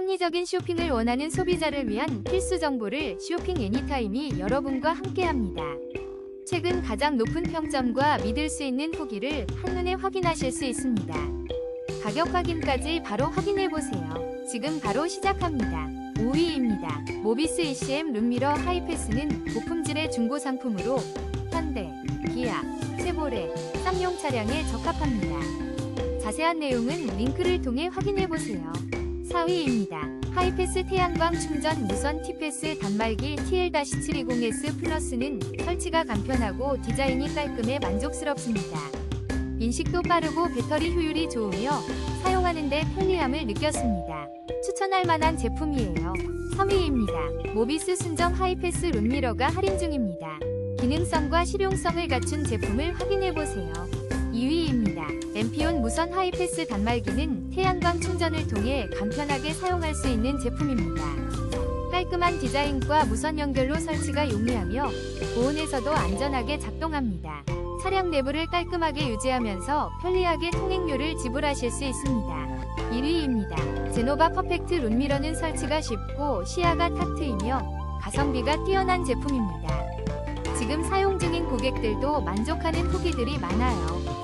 합리적인 쇼핑을 원하는 소비자를 위한 필수 정보를 쇼핑 애니타임이 여러분과 함께합니다. 최근 가장 높은 평점과 믿을 수 있는 후기를 한눈에 확인하실 수 있습니다. 가격 확인까지 바로 확인해 보세요. 지금 바로 시작합니다. 5위입니다. 모비스 ECM 룸미러 하이패스는 고품질의 중고 상품으로 현대, 기아, 쉐보레, 쌍용 차량에 적합합니다. 자세한 내용은 링크를 통해 확인해 보세요. 4위입니다. 하이패스 태양광 충전 무선 T패스 단말기 TL-720S 플러스는 설치가 간편하고 디자인이 깔끔해 만족스럽습니다. 인식도 빠르고 배터리 효율이 좋으며 사용하는데 편리함을 느꼈습니다. 추천할 만한 제품이에요. 3위입니다. 모비스 순정 하이패스 룸미러가 할인 중입니다. 기능성과 실용성을 갖춘 제품을 확인해보세요. 2위입니다. 엠피온 무선 하이패스 단말기는 태양광 충전을 통해 간편하게 사용할 수 있는 제품입니다. 깔끔한 디자인과 무선 연결로 설치가 용이하며 보온에서도 안전하게 작동합니다. 차량 내부를 깔끔하게 유지하면서 편리하게 통행료를 지불하실 수 있습니다. 1위입니다. 제노바 퍼펙트 룸미러는 설치가 쉽고 시야가 탁 트이며 가성비가 뛰어난 제품입니다. 지금 사용 중인 고객들도 만족하는 후기들이 많아요.